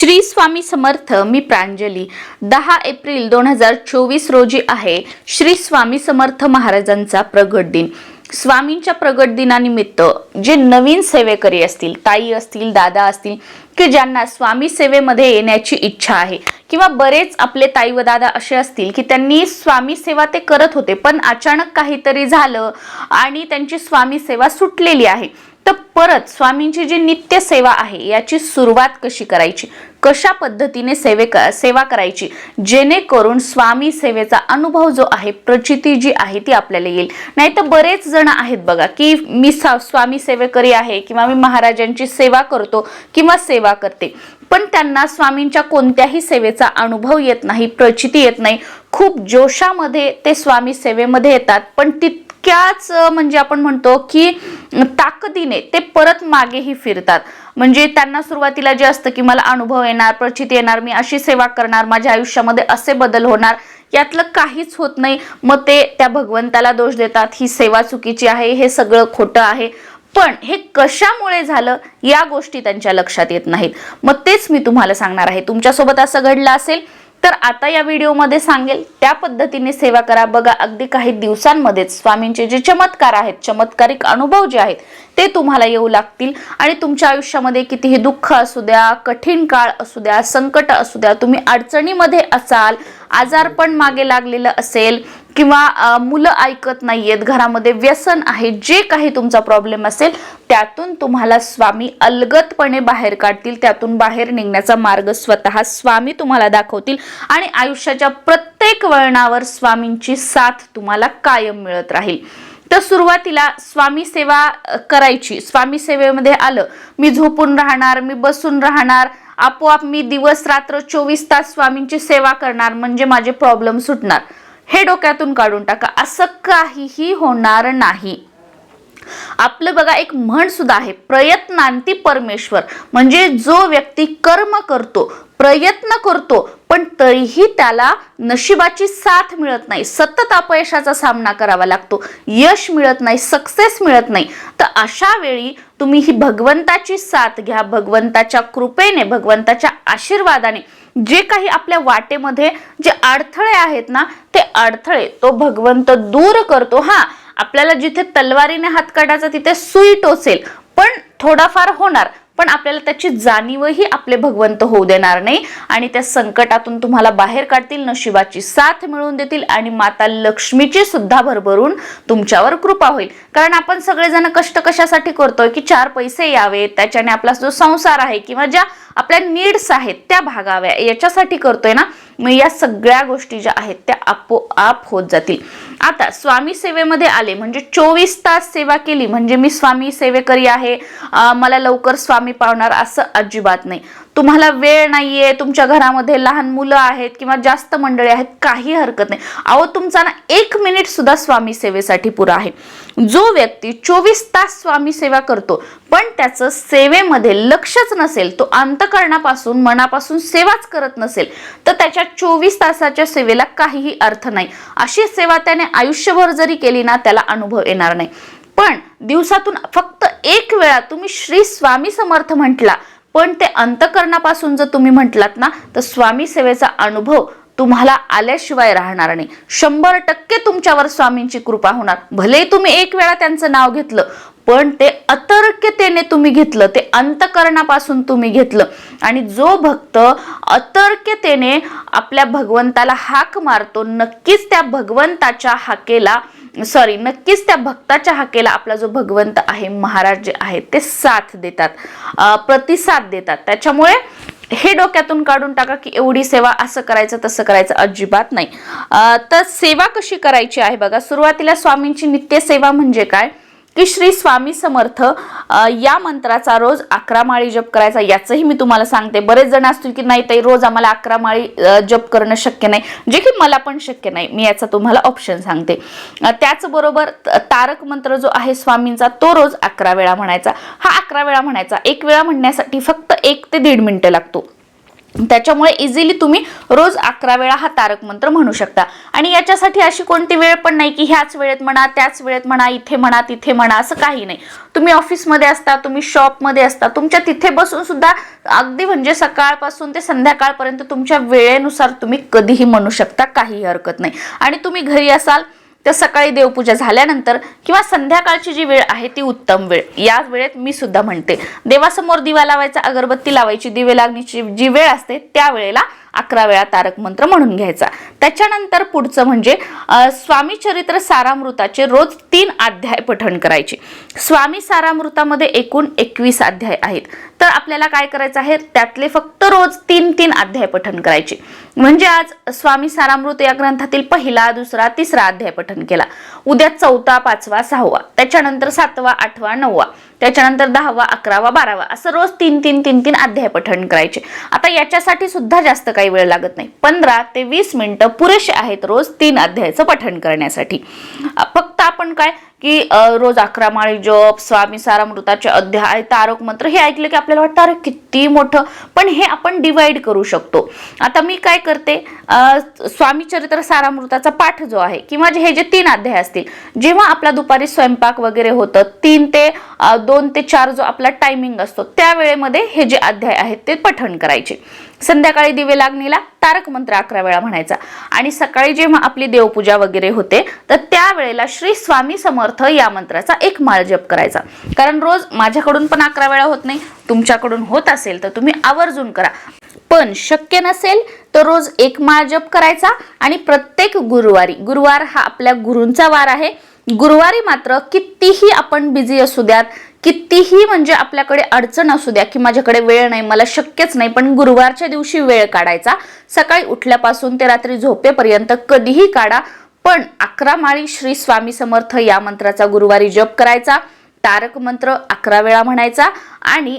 श्री स्वामी समर्थ मी प्रांजली. दहा एप्रिल दोन हजार चोवीस रोजी आहे श्री स्वामी समर्थ महाराजांचा प्रगट दिन. स्वामींच्या प्रगट दिनानिमित्त जे नवीन सेवेकरी असतील ताई असतील दादा असतील की ज्यांना स्वामी सेवेमध्ये येण्याची इच्छा आहे किंवा बरेच आपले ताई व दादा असे असतील की त्यांनी स्वामी सेवा ते करत होते पण अचानक काहीतरी झालं आणि त्यांची स्वामी सेवा सुटलेली आहे तर परत स्वामींची जी नित्य सेवा आहे याची सुरुवात कशी करायची? कशा पद्धतीने सेवे सेवा करायची? जेणेकरून स्वामी सेवेचा अनुभव जो आहे प्रचिती जी आहे ती आपल्याला येईल. नाही तर बरेच जण आहेत बघा की मी स्वामी सेवेकरी आहे किंवा मी महाराजांची सेवा करतो किंवा सेवा करते पण त्यांना स्वामींच्या कोणत्याही सेवेचा अनुभव येत नाही प्रचिती येत नाही. खूप जोशामध्ये ते स्वामी सेवेमध्ये येतात पण ती इतक्याच म्हणजे आपण म्हणतो की ताकदीने ते परत मागेही फिरतात. म्हणजे त्यांना सुरुवातीला जे असतं की मला अनुभव येणार प्रचित येणार मी अशी सेवा करणार माझ्या आयुष्यामध्ये असे बदल होणार यातलं काहीच होत नाही. मग ते त्या भगवंताला दोष देतात ही सेवा चुकीची आहे हे सगळं खोटं आहे. पण हे कशामुळे झालं या गोष्टी त्यांच्या लक्षात येत नाहीत. मग तेच मी तुम्हाला सांगणार आहे. तुमच्यासोबत असं घडलं असेल तर आता या व्हिडिओमध्ये सांगेल त्या पद्धतीने सेवा करा. बघा अगदी काही दिवसांमध्येच स्वामींचे जे चमत्कार आहेत चमत्कारिक अनुभव जे आहेत ते तुम्हाला येऊ लागतील. आणि तुमच्या आयुष्यामध्ये कितीही दुःख असू द्या कठीण काळ असू द्या संकट असू द्या तुम्ही अडचणीमध्ये असाल आजारपण मागे लागलेलं असेल किंवा मुलं ऐकत नाहीयेत घरामध्ये व्यसन आहे जे काही तुमचा प्रॉब्लेम असेल त्यातून तुम्हाला स्वामी अलगतपणे बाहेर काढतील त्यातून बाहेर निघण्याचा मार्ग स्वतः स्वामी तुम्हाला दाखवतील आणि आयुष्याच्या प्रत्येक वळणावर स्वामींची साथ तुम्हाला कायम मिळत राहील. तर सुरुवातीला स्वामी सेवा करायची. स्वामी सेवेमध्ये आलं मी झोपून राहणार मी बसून राहणार आपोआप मी दिवस रात्र चोवीस तास स्वामींची सेवा करणार म्हणजे माझे प्रॉब्लेम सुटणार. हे डोक्यातून काढून टाका. असं काहीही होणार नाही. आपलं बघा एक म्हण सुद्धा आहे प्रयत्नांती परमेश्वर. म्हणजे जो व्यक्ती कर्म करतो प्रयत्न करतो पण तरीही त्याला नशिबाची साथ मिळत नाही. सतत अपयशाचा सामना करावा लागतो. यश मिळत नाही सक्सेस मिळत नाही. तर अशा वेळी तुम्ही ही भगवंताची साथ घ्या भगवंताच्या कृपेने भगवंताच्या आशीर्वादाने. जे काही आपल्या वाटेमध्ये जे अडथळे आहेत ना ते अडथळे तो भगवंत दूर करतो. हा आपल्याला जिथे तलवारीने हात काढायचा तिथे सुई टोचेल पण थोडाफार होणार पण आपल्याला त्याची जाणीवही आपले भगवंत होऊ देणार नाही. आणि त्या संकटातून तुम्हाला बाहेर काढतील नशिबाची साथ मिळवून देतील आणि माता लक्ष्मीची सुद्धा भरभरून तुमच्यावर कृपा होईल. कारण आपण सगळेजण कष्ट कशासाठी करतोय की चार पैसे यावेत त्याच्याने आपला जो संसार आहे किंवा ज्या आपल्या नीड्स आहेत त्या भागाव्या याच्यासाठी करतोय ना. मग या सगळ्या गोष्टी ज्या आहेत त्या आपोआप होत जातील. आता स्वामी सेवेमध्ये आले म्हणजे चोवीस तास सेवा केली म्हणजे मी स्वामी सेवेकरी आहे मला लवकर स्वामी पावणार असं अजिबात नाही. तुम्हाला वेळ नाहीये तुमच्या घरामध्ये लहान मुलं आहेत किंवा जास्त मंडळी आहेत काही हरकत नाही. अहो तुमचा ना एक मिनिट सुद्धा स्वामी सेवेसाठी पुरा आहे. जो व्यक्ती चोवीस तास स्वामी सेवा करतो पण त्याचं सेवेमध्ये लक्षच नसेल तो अंतकरणापासून मनापासून सेवाच करत नसेल तर त्याच्या चोवीस तासाच्या सेवेला काहीही अर्थ नाही. अशी सेवा त्याने आयुष्यभर जरी केली ना त्याला अनुभव येणार नाही. पण दिवसातून फक्त एक वेळा तुम्ही श्री स्वामी समर्थ म्हटला पण ते अंतकरणापासून जर तुम्ही म्हटलात ना तर स्वामी सेवेचा अनुभव तुम्हाला आल्याशिवाय राहणार नाही. शंभर टक्के तुमच्यावर स्वामींची कृपा होणार. भले तुम्ही एक वेळा त्यांचं नाव घेतलं पण ते अतर्क्यतेने तुम्ही घेतलं ते अंतकरणापासून तुम्ही घेतलं. आणि जो भक्त अतर्क्यतेने आपल्या भगवंताला हाक मारतो नक्कीच त्या भगवंताच्या हाकेला सॉरी नक्कीच त्या भक्ताच्या हाकेला आपला जो भगवंत आहे महाराज जे आहेत ते साथ देतात प्रतिसाद देतात. त्याच्यामुळे हे डोक्यातून काढून टाका की एवढी सेवा असं करायचं तसं करायचं अजिबात नाही. तर सेवा कशी करायची आहे बघा सुरुवातीला स्वामींची नित्य सेवा म्हणजे काय? की श्री स्वामी समर्थ या मंत्राचा रोज अकरा माळी जप करायचा याचंही मी तुम्हाला सांगते. बरेच जण असतील की नाही ताई रोज आम्हाला अकरा माळी जप करणं शक्य नाही. जे की मला पण शक्य नाही मी याचा तुम्हाला ऑप्शन सांगते. त्याचबरोबर तारक मंत्र जो आहे स्वामींचा तो रोज अकरा वेळा म्हणायचा. हा अकरा वेळा म्हणायचा. एक वेळा म्हणण्यासाठी फक्त एक ते दीड मिनिटं लागतो. त्याच्यामुळे इझिली तुम्ही रोज अकरा वेळा हा तारक मंत्र म्हणू शकता. आणि याच्यासाठी अशी कोणती वेळ पण नाही की ह्याच वेळेत म्हणा त्याच वेळेत म्हणा इथे म्हणा तिथे म्हणा असं काही नाही. तुम्ही ऑफिसमध्ये असता तुम्ही शॉपमध्ये असता तुमच्या तिथे बसून सुद्धा अगदी म्हणजे सकाळपासून ते संध्याकाळपर्यंत तुमच्या वेळेनुसार तुम्ही कधीही म्हणू शकता काही हरकत नाही. आणि तुम्ही घरी असाल तर सकाळी देवपूजा झाल्यानंतर किंवा संध्याकाळची जी वेळ आहे ती उत्तम वेळ. या वेळेत मी सुद्धा म्हणते देवासमोर दिवा लावायचा अगरबत्ती लावायची दिवे लागण्याची जी वेळ असते त्या वेळेला अकरा वेळा तारक मंत्र म्हणून घ्यायचा. त्याच्यानंतर पुढचं म्हणजे स्वामी चरित्र सारामृताचे रोज तीन अध्याय पठण करायचे. स्वामी सारामृतामध्ये एकूण एकवीस अध्याय आहेत. तर आपल्याला काय करायचं आहे? त्यातले फक्त रोज तीन तीन अध्याय पठण करायचे. म्हणजे आज स्वामी सारामृत या ग्रंथातील पहिला दुसरा तिसरा अध्याय पठण केला. उद्या चौथा पाचवा सहावा. त्याच्यानंतर सातवा आठवा नववा. त्याच्यानंतर दहावा अकरावा बारावा असं रोज तीन तीन तीन तीन अध्याय पठण करायचे. आता याच्यासाठी सुद्धा जास्त काही वेळ लागत नाही. पंधरा ते वीस मिनिटं पुरेसे आहेत रोज तीन अध्यायाचं पठण करण्यासाठी. फक्त आपण काय की रोज अकरा माळी जप स्वामी सारामृताचे अध्याय तारक मंत्र हे ऐकलं की आपल्याला वाटतं अरे किती मोठं. पण हे आपण डिवाइड करू शकतो. आता मी काय करते स्वामी चरित्र सारामृताचा पाठ जो आहे किंवा जे हे जे तीन अध्याय असतील जेव्हा आपला दुपारी स्वयंपाक वगैरे होतं तीन ते दोन ते चार जो आपला टायमिंग असतो त्या वेळेमध्ये हे जे अध्याय आहेत ते पठण करायचे. संध्याकाळी दिवे लागणीला तारक मंत्र अकरा वेळा म्हणायचा. आणि सकाळी जेव्हा आपली देवपूजा वगैरे होते तर वेळेला श्री स्वामी समर्थ या मंत्राचा एक माळ जप करायचा. कारण रोज माझ्याकडून पण अकरा वेळा होत नाही तुमच्याकडून होत असेल तर तुम्ही आवर्जून करा. पण शक्य नसेल तर रोज एक माळ जप करायचा आणि प्रत्येक गुरुवारी गुरुवार हा आपल्या गुरूंचा वार आहे. गुरुवारी मात्र कितीही आपण बिझी असू द्यात कितीही म्हणजे आपल्याकडे अडचण असू द्या की माझ्याकडे वेळ नाही मला शक्यच नाही पण गुरुवारच्या दिवशी वेळ काढायचा. सकाळी उठल्यापासून ते रात्री झोपेपर्यंत कधीही काढा. पण अकरा माळी श्री स्वामी समर्थ या मंत्राचा गुरुवारी जप करायचा तारक मंत्र अकरा वेळा म्हणायचा आणि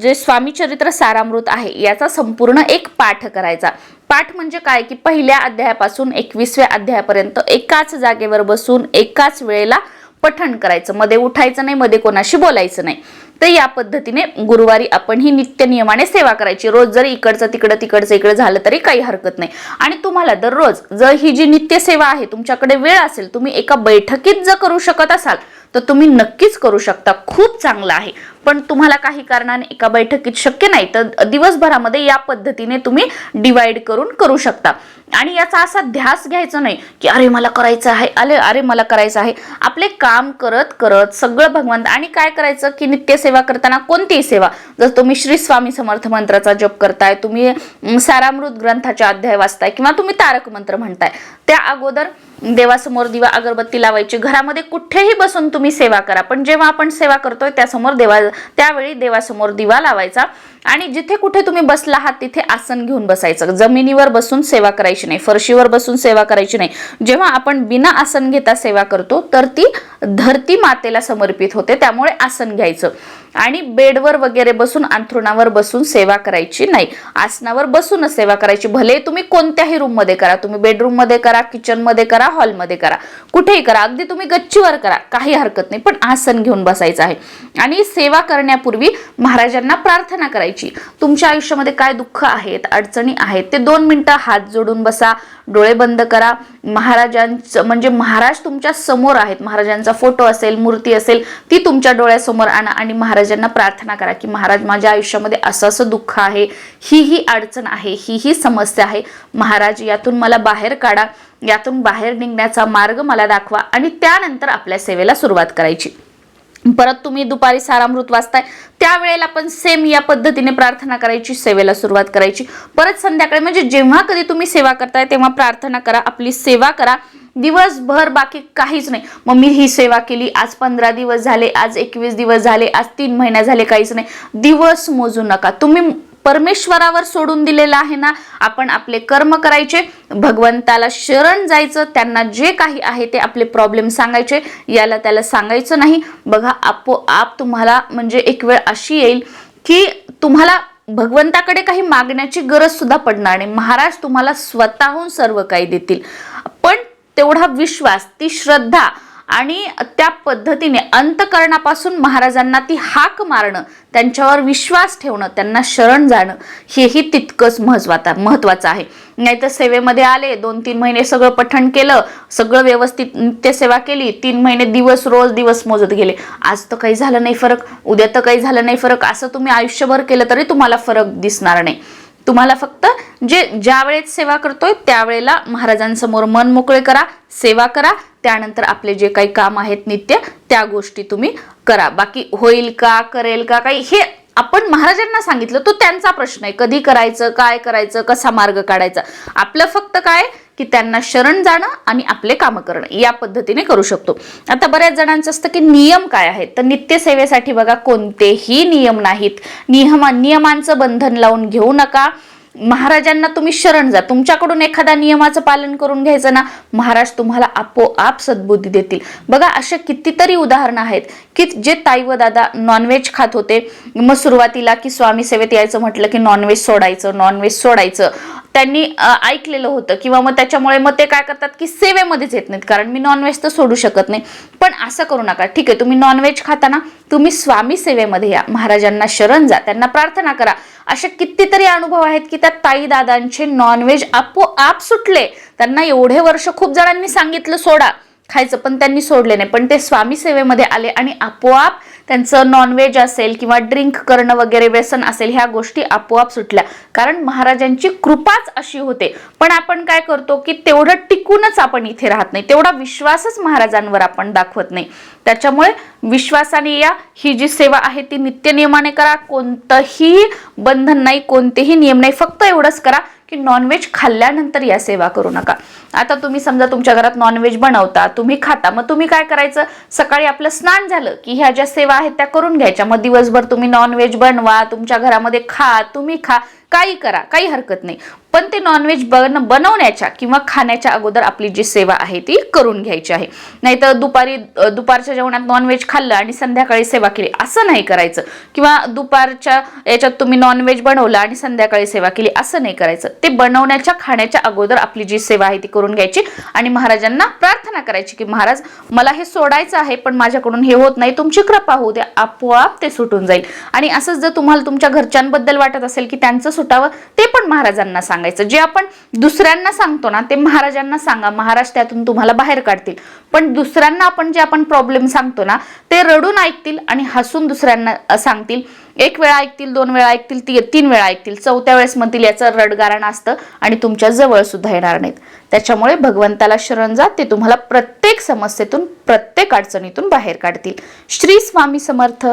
जे स्वामी चरित्र सारामृत आहे याचा संपूर्ण एक पाठ करायचा. पाठ म्हणजे काय? की पहिल्या अध्यायापासून एकवीसव्या अध्यायापर्यंत एकाच जागेवर बसून एकाच वेळेला पठण करायचं. मध्ये उठायचं नाही मध्ये कोणाशी बोलायचं नाही. तर या पद्धतीने गुरुवारी आपण ही नित्य नियमाने सेवा करायची. रोज जरी इकडचं तिकडं तिकडचं इकडं झालं तरी काही हरकत नाही. आणि तुम्हाला दररोज जर ही जी नित्य सेवा आहे तुमच्याकडे वेळ असेल तुम्ही एका बैठकीत जर करू शकत असाल तर तुम्ही नक्कीच करू शकता. खूप चांगलं आहे. पण तुम्हाला काही कारणाने एका बैठकीत शक्य नाही तर दिवसभरामध्ये या पद्धतीने तुम्ही डिवाइड करून करू शकता. आणि याचा असा ध्यास घ्यायचा नाही की अरे मला करायचं आहे अरे अरे मला करायचं आहे. आपले काम करत करत सगळं भगवंत आणि काय करायचं की नित्य सेवा करताना कोणतीही सेवा. जर तुम्ही श्री स्वामी समर्थ मंत्राचा जप करताय तुम्ही सारामृत ग्रंथाचा अध्याय वाचताय किंवा तुम्ही तारक मंत्र म्हणताय त्या अगोदर देवासमोर दिवा अगरबत्ती लावायची. घरामध्ये कुठेही बसून तुम्ही सेवा करा. पण जेव्हा आपण सेवा करतोय त्यासमोर देवा त्यावेळी देवासमोर दिवा लावायचा. आणि जिथे कुठे तुम्ही बसला आहात तिथे आसन घेऊन बसायचं. जमिनीवर बसून सेवा करायची नाही फरशीवर बसून सेवा करायची नाही. जेव्हा आपण बिना आसन घेता सेवा करतो तर ती धरती मातेला समर्पित होते त्यामुळे आसन घ्यायचं. आणि बेडवर वगैरे बसून अंथरुणावर बसून सेवा करायची नाही. आसनावर बसूनच सेवा करायची. भले तुम्ही कोणत्याही रूममध्ये करा. तुम्ही बेडरूममध्ये करा किचनमध्ये करा हॉलमध्ये करा. कुठेही करा. अगदी तुम्ही गच्चीवर करा. काही हरकत नाही. पण आसन घेऊन बसायचं आहे. आणि सेवा करण्यापूर्वी महाराजांना प्रार्थना करायची. तुमच्या आयुष्यामध्ये काय दुःख आहेत अडचणी आहेत ते दोन मिनटं हात जोडून बसा. डोळे बंद करा. महाराजांचं म्हणजे महाराज तुमच्यासमोर आहेत. महाराजांचा फोटो असेल मूर्ती असेल ती तुमच्या डोळ्यासमोर आणा आणि महाराजांना प्रार्थना करा की महाराज माझ्या आयुष्यामध्ये असं असं दुःख आहे. ही ही अडचण आहे ही ही समस्या आहे. महाराज यातून मला बाहेर काढा. यातून बाहेर निघण्याचा मार्ग मला दाखवा आणि त्यानंतर आपल्या सेवेला सुरुवात करायची. परत तुम्ही दुपारी सारामृत वाचताय. त्यावेळेला पण सेम या पद्धतीने प्रार्थना करायची सेवेला सुरुवात करायची. परत संध्याकाळी म्हणजे जेव्हा कधी तुम्ही सेवा करताय तेव्हा प्रार्थना करा आपली सेवा करा. दिवसभर बाकी काहीच नाही. मग मी ही सेवा केली आज पंधरा दिवस झाले आज एकवीस दिवस झाले आज तीन महिने झाले काहीच नाही. दिवस मोजू नका. तुम्ही परमेश्वरावर सोडून दिलेलं आहे ना? आपण आपले कर्म करायचे भगवंताला शरण जायचं त्यांना जे काही आहे ते आपले प्रॉब्लेम सांगायचे याला त्याला सांगायचं नाही. बघा आपोआप तुम्हाला म्हणजे एक वेळ अशी येईल की तुम्हाला भगवंताकडे काही मागण्याची गरज सुद्धा पडणार नाही. महाराज तुम्हाला स्वतःहून सर्व काही देतील. पण तेवढा विश्वास ती श्रद्धा आणि त्या पद्धतीने अंतकरणापासून महाराजांना ती हाक मारणं त्यांच्यावर विश्वास ठेवणं त्यांना शरण जाणं हेही तितकंच महत्वाचं महत्वाचं आहे. नाहीतर सेवेमध्ये आले दोन तीन महिने सगळं पठण केलं सगळं व्यवस्थित नित्यसेवा केली तीन महिने दिवस रोज दिवस मोजत गेले. आज तर काही झालं नाही फरक उद्या तर काही झालं नाही फरक असं तुम्ही आयुष्यभर केलं तरी तुम्हाला फरक दिसणार नाही. तुम्हाला फक्त जे ज्या वेळेत सेवा करतोय त्यावेळेला महाराजांसमोर मन मोकळे करा सेवा करा. त्यानंतर आपले जे काही काम आहेत नित्य त्या गोष्टी तुम्ही करा. बाकी होईल का करेल का काही हे आपण महाराजांना सांगितलं तो त्यांचा प्रश्न आहे. कधी करायचं काय करायचं कसा मार्ग काढायचा? आपलं फक्त काय की त्यांना शरण जाणं आणि आपले कामं करणं या पद्धतीने करू शकतो. आता बऱ्याच जणांचं असतं की नियम काय आहेत? तर नित्यसेवेसाठी बघा कोणतेही नियम नाहीत. नियम नियमांचं बंधन लावून घेऊ नका. महाराजांना तुम्ही शरण जा. तुमच्याकडून एखाद्या नियमाचं पालन करून घ्यायचं ना महाराज तुम्हाला आपोआप सद्बुद्धी देतील. बघा असे कितीतरी उदाहरणं आहेत की जे ताई व दादा नॉनव्हेज खात होते. मग सुरुवातीला की स्वामी सेवेत यायचं म्हटलं की नॉनव्हेज सोडायचं नॉनव्हेज सोडायचं. त्यांनी ऐकलेलं होतं किंवा मग त्याच्यामुळे मग ते काय करतात की सेवेमध्येच येत नाहीत. कारण मी नॉनव्हेज तर सोडू शकत नाही. पण असं करू नका. ठीक आहे तुम्ही नॉनव्हेज खाताना तुम्ही स्वामी सेवेमध्ये या. महाराजांना शरण जा. त्यांना प्रार्थना करा. असे कितीतरी अनुभव आहेत की त्या ताई दादांचे नॉनव्हेज आपोआप सुटले. त्यांना एवढे वर्ष खूप जणांनी सांगितलं सोडा. खायचं पण त्यांनी सोडले नाही. पण ते स्वामी सेवेमध्ये आले आणि आपोआप त्यांचं नॉनव्हेज असेल किंवा ड्रिंक करणं वगैरे व्यसन असेल ह्या गोष्टी आपोआप सुटल्या. कारण महाराजांची कृपाच अशी होते. पण आपण काय करतो की तेवढं टिकूनच आपण इथे राहत नाही. तेवढा विश्वासच महाराजांवर आपण दाखवत नाही. त्याच्यामुळे विश्वासाने या ही जी सेवा आहे ती नित्यनियमाने करा. कोणतंही बंधन नाही कोणतेही नियम नाही. फक्त एवढंच करा की नॉनव्हेज खाल्ल्यानंतर या सेवा करू नका. आता तुम्ही समजा तुमच्या घरात नॉनव्हेज बनवता तुम्ही खाता मग तुम्ही काय करायचं? सकाळी आपलं स्नान झालं की ह्या ज्या सेवा आहेत त्या करून घ्यायच्या. मग दिवसभर तुम्ही नॉनव्हेज बनवा तुमच्या घरामध्ये खा तुम्ही खा. काही करा काही हरकत नाही. पण ते नॉनव्हेज बन बनवण्याच्या किंवा खाण्याच्या अगोदर आपली जी सेवा आहे ती करून घ्यायची आहे. नाहीतर दुपारी दुपारच्या जेवणात नॉनव्हेज खाल्लं आणि संध्याकाळी सेवा केली असं नाही करायचं. किंवा दुपारच्या याच्यात तुम्ही नॉनव्हेज बनवलं आणि संध्याकाळी सेवा केली असं नाही करायचं. ते बनवण्याच्या खाण्याच्या अगोदर आपली जी सेवा आहे ती करून घ्यायची आणि महाराजांना प्रार्थना करायची की महाराज मला हे सोडायचं आहे पण माझ्याकडून हे होत नाही. तुमची कृपा होऊ द्या आपोआप ते सुटून जाईल. आणि असंच जर तुम्हाला तुमच्या घरच्यांबद्दल वाटत असेल की त्यांचं सुटावं ते पण महाराजांना सांगायचं. जे आपण दुसऱ्यांना सांगतो ना ते महाराजांना सांगा. महाराज त्यातून तुम्हाला बाहेर काढतील. पण दुसऱ्यांना आपण जे आपण प्रॉब्लेम सांगतो ना ते रडून ऐकतील आणि हसून दुसऱ्यांना सांगतील. एक वेळा ऐकतील दोन वेळा ऐकतील ती तीन वेळा ऐकतील. चौथ्या वेळेस म्हणतील याचं रडगारण असतं आणि तुमच्या जवळ सुद्धा येणार नाहीत. त्याच्यामुळे भगवंताला शरण जा ते तुम्हाला प्रत्येक समस्येतून प्रत्येक अडचणीतून बाहेर काढतील. श्री स्वामी समर्थ.